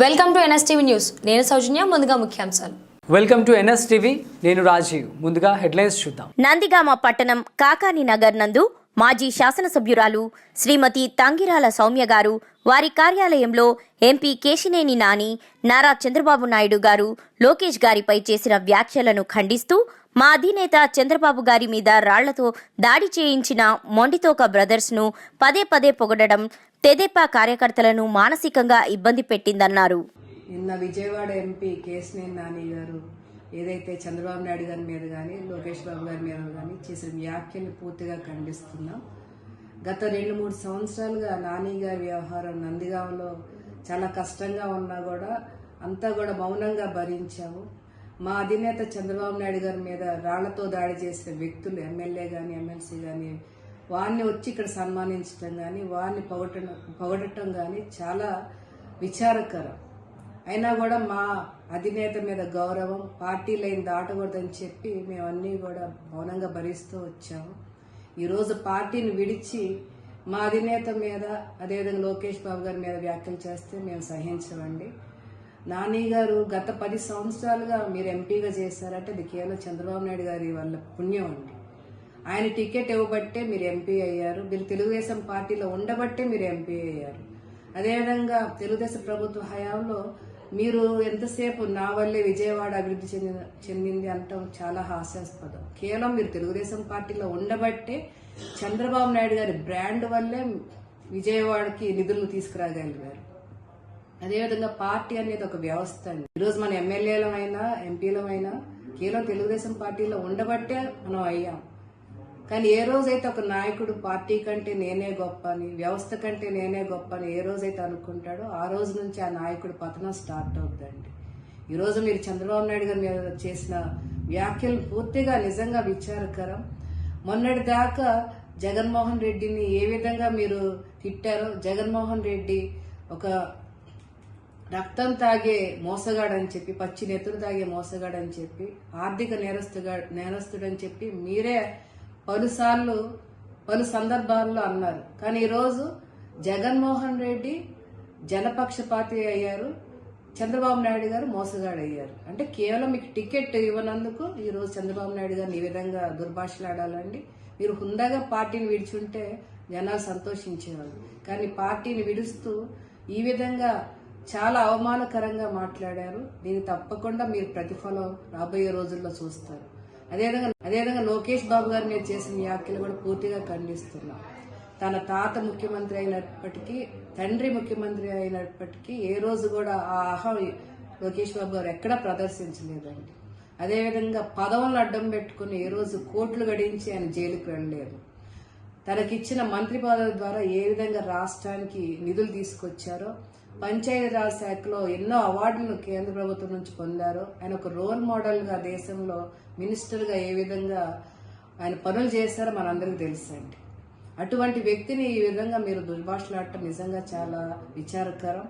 Welcome to NSTV news. నేను సౌజన్య ముందుగా ముఖ్యాంశాలు. వెల్కమ్ టు ఎన్ఎస్ టీవీ నేను రాజీవ్. ముందుగా హెడ్లైన్స్ చూద్దాం. నందిగామ పట్టణం కాకాని నగర్ నందు మాజీ శాసనసభ్యురాలు శ్రీమతి తంగిరాల సౌమ్య గారు వారి కార్యాలయంలో ఎంపీ కేశినేని నాని నారా చంద్రబాబు నాయుడు గారు లోకేష్ గారిపై చేసిన వ్యాఖ్యలను ఖండిస్తూ మా అధినేత చంద్రబాబు గారి మీద రాళ్ళతో దాడి చేయించిన మొండితోక బ్రదర్స్ను పదే పదే పొగడడం తెదేపా కార్యకర్తలను మానసికంగా ఇబ్బంది పెట్టిందన్నారు. నిన్న విజయవాడ ఎంపీ కేశినేని నాని గారు ఏదైతే చంద్రబాబు నాయుడు గారి మీద కానీ లోకేష్ బాబు గారి మీద కానీ చేసిన వ్యాఖ్యలు పూర్తిగా ఖండిస్తున్నాం. గత రెండు మూడు సంవత్సరాలుగా నాని గారి వ్యవహారం నందిగాంలో చాలా కష్టంగా ఉన్నా కూడా అంతా కూడా మౌనంగా భరించాము. మా అధినేత చంద్రబాబు నాయుడు గారి మీద రాళ్ళతో దాడి చేసిన వ్యక్తులు ఎమ్మెల్యే కానీ ఎమ్మెల్సీ కానీ వారిని వచ్చి ఇక్కడ సన్మానించడం కానీ వారిని పొగటం పొగడటం కానీ చాలా విచారకరం. అయినా కూడా మా అధినేత మీద గౌరవం పార్టీ లైన్ దాటకూడదని చెప్పి మేమన్నీ కూడా మౌనంగా భరిస్తూ వచ్చాము. ఈరోజు పార్టీని విడిచి మా అధినేత మీద అదేవిధంగా లోకేష్ బాబు గారి మీద వ్యాఖ్యలు చేస్తే మేము సహించమండి. నాని గారు గత పది సంవత్సరాలుగా మీరు ఎంపీగా చేశారంటే అది కేవలం చంద్రబాబు నాయుడు గారి వల్ల పుణ్యం అండి. ఆయన టికెట్ ఇవ్వబట్టే మీరు ఎంపీ అయ్యారు. మీరు తెలుగుదేశం పార్టీలో ఉండబట్టే మీరు ఎంపీ అయ్యారు. అదేవిధంగా తెలుగుదేశం ప్రభుత్వ హయాంలో మీరు ఎంతసేపు నా వల్లే విజయవాడ అభివృద్ధి చెందిన చెందింది అంటాం చాలా హాస్యాస్పదం. కేవలం మీరు తెలుగుదేశం పార్టీలో ఉండబట్టే చంద్రబాబు నాయుడు గారి బ్రాండ్ వల్లే విజయవాడకి నిధులను తీసుకురాగలిగారు. అదేవిధంగా పార్టీ అనేది ఒక వ్యవస్థ అండి. ఈరోజు మన ఎమ్మెల్యేలమైనా ఎంపీలమైనా కేవలం తెలుగుదేశం పార్టీలో ఉండబట్టే మనం అయ్యాం. కానీ ఏ రోజైతే ఒక నాయకుడు పార్టీ కంటే నేనే గొప్ప అని వ్యవస్థ కంటే నేనే గొప్ప అని ఏ రోజైతే అనుకుంటాడో ఆ రోజు నుంచి ఆ నాయకుడు పతనం స్టార్ట్ అవుతుందండి. ఈరోజు మీరు చంద్రబాబు నాయుడు గారు మీద చేసిన వ్యాఖ్యలు పూర్తిగా నిజంగా విచారకరం. మొన్నటి దాకా జగన్మోహన్ రెడ్డిని ఏ విధంగా మీరు తిట్టారో జగన్మోహన్ రెడ్డి ఒక రక్తం తాగే మోసగాడని చెప్పి పచ్చి నెత్తురు తాగే మోసగాడని చెప్పి ఆర్థిక నేరస్తుగా నేరస్తుడని చెప్పి మీరే పలుసార్లు పలు సందర్భాల్లో అన్నారు. కానీ ఈరోజు జగన్మోహన్ రెడ్డి జనపక్షపాతి అయ్యారు. చంద్రబాబు నాయుడు గారు మోసగాడయ్యారు. అంటే కేవలం మీకు టికెట్ ఇవ్వనందుకు ఈరోజు చంద్రబాబు నాయుడు గారిని ఈ విధంగా దుర్భాషలాడాలండి. మీరు హుందాగా పార్టీని విడిచుంటే జనాలు సంతోషించేవాళ్ళు. కానీ పార్టీని విడుస్తూ ఈ విధంగా చాలా అవమానకరంగా మాట్లాడారు. దీన్ని తప్పకుండా మీరు ప్రతిఫలం రాబోయే రోజుల్లో చూస్తారు. అదేవిధంగా అదేవిధంగా లోకేష్ బాబు గారు నేను చేసిన వ్యాఖ్యలు కూడా పూర్తిగా ఖండిస్తున్నా. తన తాత ముఖ్యమంత్రి అయినప్పటికీ తండ్రి ముఖ్యమంత్రి అయినప్పటికీ ఏ రోజు కూడా ఆ అహం లోకేష్ బాబు గారు ఎక్కడా ప్రదర్శించలేదండి. అదేవిధంగా పదవులను అడ్డం పెట్టుకుని ఏ రోజు కోట్లు గడించి ఆయన జైలుకు వెళ్ళలేదు. తనకిచ్చిన మంత్రి పదవి ద్వారా ఏ విధంగా రాష్ట్రానికి నిధులు తీసుకొచ్చారో పంచాయతీరాజ్ శాఖలో ఎన్నో అవార్డులను కేంద్ర ప్రభుత్వం నుంచి పొందారు. ఆయన ఒక రోల్ మోడల్గా దేశంలో మినిస్టర్గా ఏ విధంగా ఆయన పనులు చేశారో మనందరికీ తెలుసండి. అటువంటి వ్యక్తిని ఈ విధంగా మీరు దుర్భాషలాడటం నిజంగా చాలా విచారకరం.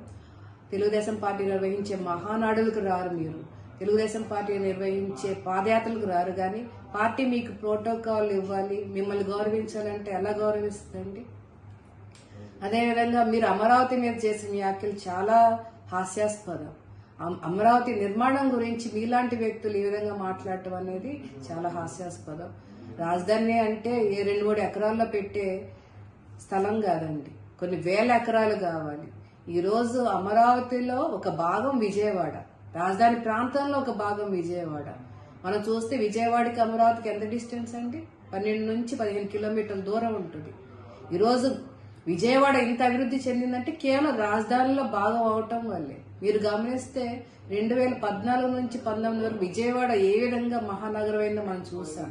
తెలుగుదేశం పార్టీ నిర్వహించే మహానాడులకు రారు మీరు. తెలుగుదేశం పార్టీ నిర్వహించే పాదయాత్రలకు రారు కానీ పార్టీ మీకు ప్రోటోకాల్ ఇవ్వాలి మిమ్మల్ని గౌరవించాలంటే ఎలా గౌరవిస్తుందండి అదేవిధంగా మీరు అమరావతి మీద చేసిన వ్యాఖ్యలు చాలా హాస్యాస్పదం. అమ్- అమరావతి నిర్మాణం గురించి మీలాంటి వ్యక్తులు ఈ విధంగా మాట్లాడటం అనేది చాలా హాస్యాస్పదం. రాజధాని అంటే ఏ రెండు మూడు ఎకరాల్లో పెట్టే స్థలం కాదండి. కొన్ని వేల ఎకరాలు కావాలి. ఈరోజు అమరావతిలో ఒక భాగం విజయవాడ. రాజధాని ప్రాంతంలో ఒక భాగం విజయవాడ. మనం చూస్తే విజయవాడకి అమరావతికి ఎంత డిస్టెన్స్ అండి? పన్నెండు నుంచి పదిహేను కిలోమీటర్ల దూరం ఉంటుంది. ఈరోజు విజయవాడ ఇంత అభివృద్ధి చెందిందంటే కేవలం రాజధానిలో భాగం అవటం వల్లే. మీరు గమనిస్తే రెండు వేల పద్నాలుగు నుంచి పంతొమ్మిది వరకు విజయవాడ ఏ విధంగా మహానగరం అయిందో మనం చూసాం.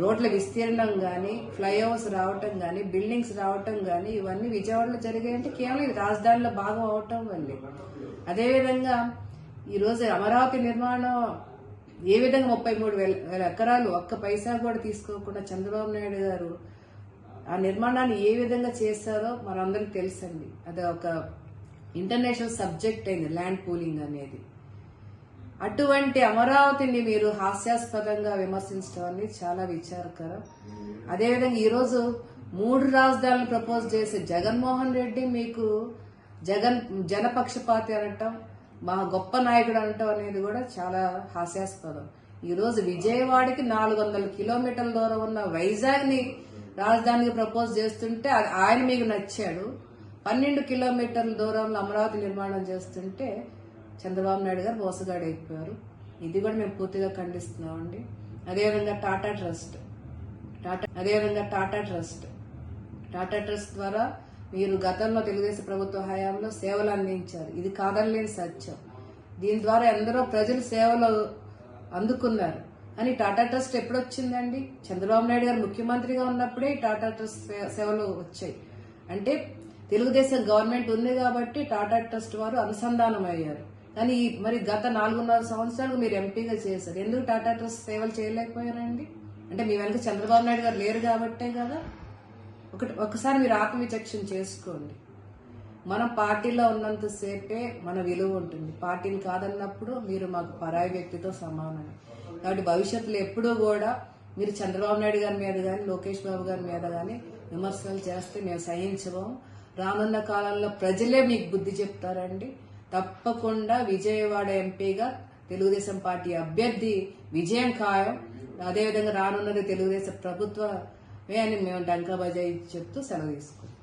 రోడ్ల విస్తీర్ణం కానీ ఫ్లైఓవర్స్ రావటం కానీ బిల్డింగ్స్ రావటం కానీ ఇవన్నీ విజయవాడలో జరిగాయంటే కేవలం ఇది రాజధానిలో భాగం అవటం వల్లే. అదేవిధంగా ఈరోజు అమరావతి నిర్మాణం ఏ విధంగా ముప్పై మూడు వేల వేల ఎకరాలు ఒక్క పైసా కూడా తీసుకోకుండా చంద్రబాబు నాయుడు గారు ఆ నిర్మాణాన్ని ఏ విధంగా చేశారో మనందరికి తెలుసండి. అది ఒక ఇంటర్నేషనల్ సబ్జెక్ట్ అయింది ల్యాండ్ పూలింగ్ అనేది. అటువంటి అమరావతిని మీరు హాస్యాస్పదంగా విమర్శించడం అనేది చాలా విచారకరం. అదేవిధంగా ఈరోజు మూడు రాజధానులు ప్రపోజ్ చేసే జగన్మోహన్ రెడ్డి మీకు జగన్ జనపక్షపాతి అనటం మా గొప్ప నాయకుడు అనటం అనేది కూడా చాలా హాస్యాస్పదం. ఈరోజు విజయవాడకి నాలుగు వందల కిలోమీటర్ల దూరం ఉన్న వైజాగ్ని రాజధానికి ప్రపోజ్ చేస్తుంటే ఆయన మీకు నచ్చాడు. పన్నెండు కిలోమీటర్ల దూరంలో అమరావతి నిర్మాణం చేస్తుంటే చంద్రబాబు నాయుడు గారు మోసగాడు అయిపోయారు. ఇది కూడా మేము పూర్తిగా ఖండిస్తున్నామండి అదేవిధంగా టాటా ట్రస్ట్ టాటా అదేవిధంగా టాటా ట్రస్ట్. టాటా ట్రస్ట్ ద్వారా మీరు గతంలో తెలుగుదేశం ప్రభుత్వ హయాంలో సేవలు అందించారు. ఇది కాదనలేని సత్యం. దీని ద్వారా ఎందరో ప్రజలు సేవలు అందుకున్నారు. అని టాటా ట్రస్ట్ ఎప్పుడు వచ్చిందండి చంద్రబాబు నాయుడు గారు ముఖ్యమంత్రిగా ఉన్నప్పుడే టాటా ట్రస్ట్ సేవలు వచ్చాయి. అంటే తెలుగుదేశం గవర్నమెంట్ ఉంది కాబట్టి టాటా ట్రస్ట్ వారు అనుసంధానం అయ్యారు. కానీ మరి గత నాలుగున్నర సంవత్సరాలు మీరు ఎంపీగా చేశారు. ఎందుకు టాటా ట్రస్ట్ సేవలు చేయలేకపోయారండి? అంటే మీ వెనక చంద్రబాబు నాయుడు గారు లేరు కాబట్టే కదా. ఒకటి ఒకసారి మీరు ఆత్మవిచక్షణ చేసుకోండి. మనం పార్టీలో ఉన్నంతసేపే మన విలువ ఉంటుంది. పార్టీని కాదన్నప్పుడు మీరు మాకు పరాయి వ్యక్తితో సమానం కాబట్టి భవిష్యత్తులో ఎప్పుడూ కూడా మీరు చంద్రబాబు నాయుడు గారి మీద కానీ లోకేష్ బాబు గారి మీద కానీ విమర్శలు చేస్తే మేము సహించబోము. రానున్న కాలంలో ప్రజలే మీకు బుద్ధి చెప్తారండి. తప్పకుండా విజయవాడ ఎంపీగా తెలుగుదేశం పార్టీ అభ్యర్థి విజయం ఖాయం. అదేవిధంగా రానున్నది తెలుగుదేశం ప్రభుత్వమే అని మేము డంకా బజాయి చెప్తూ సెలవు తీసుకుంటాం